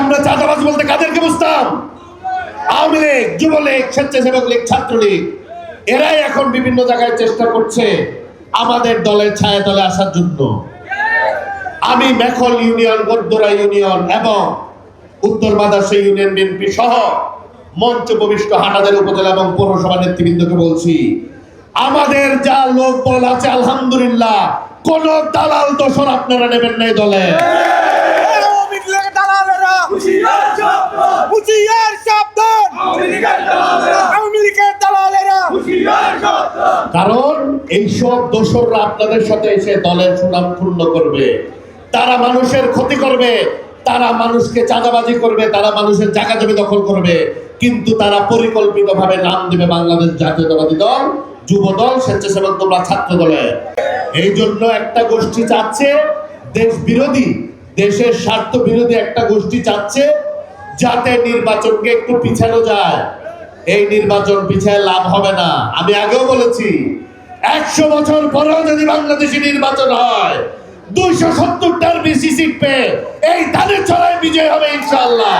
আমরা চাঁদাবাজ বলতে কাদেরকে বুঝতাম? আওয়ামী লীগ, যুবলীগ, স্বেচ্ছাসেবক লীগ, ছাত্রলীগ, এরাই এখন বিভিন্ন জায়গায় চেষ্টা করছে আমাদের দলের ছায়া দলে আসার জন্য। আমি মেখল ইউনিয়ন গদ্দরা ইউনিয়ন এবং উত্তর বাদাসে ইউনিয়ন বিএনপি সহ মঞ্চ উপবিষ্ট হাটাদের উপজেলা এবং পৌরসভা নেতৃবৃন্দকে বলছি, আমাদের যা লোক বল আছে, আলহামদুলিল্লাহ, কোন দালাল দোষর আপনারা নেবেন নাই দলে আওয়ামী লীগের দালালেরা হুশিয়ার সাবধান হুঁশিয়ার সাবধান। দালালেরা। কারণ এইসব দোসররা আপনাদের সাথে এসে দলের সুনাম ক্ষুণ্ণ করবে। তারা মানুষের ক্ষতি করবে। তারা মানুষকে চাঁদাবাজি করবে। তারা মানুষের জায়গা জমি দখল করবে। কিন্তু তারা পরিকল্পিতভাবে নাম দেবে বাংলাদেশ জাতীয়তাবাদী দল যুব দল স্বেচ্ছাসেবক তোমরা ছাত্র দলে এই জন্য একটা গোষ্ঠী চাচ্ছে দেশ বিরোধী। দেশের স্বার্থ বিরোধী একটা গোষ্ঠী চাচ্ছে যাতে নির্বাচনকে একটু পিছানো যায়। এই নির্বাচন পিছায় লাভ হবে না। আমি আগেও বলেছি, একশো বছর পরেও যদি বাংলাদেশে নির্বাচন হয়, দুইশো সত্তরটার বেশি সিট পেয়ে এই তাদের ছড়ায় বিজয় হবে ইনশাল্লাহ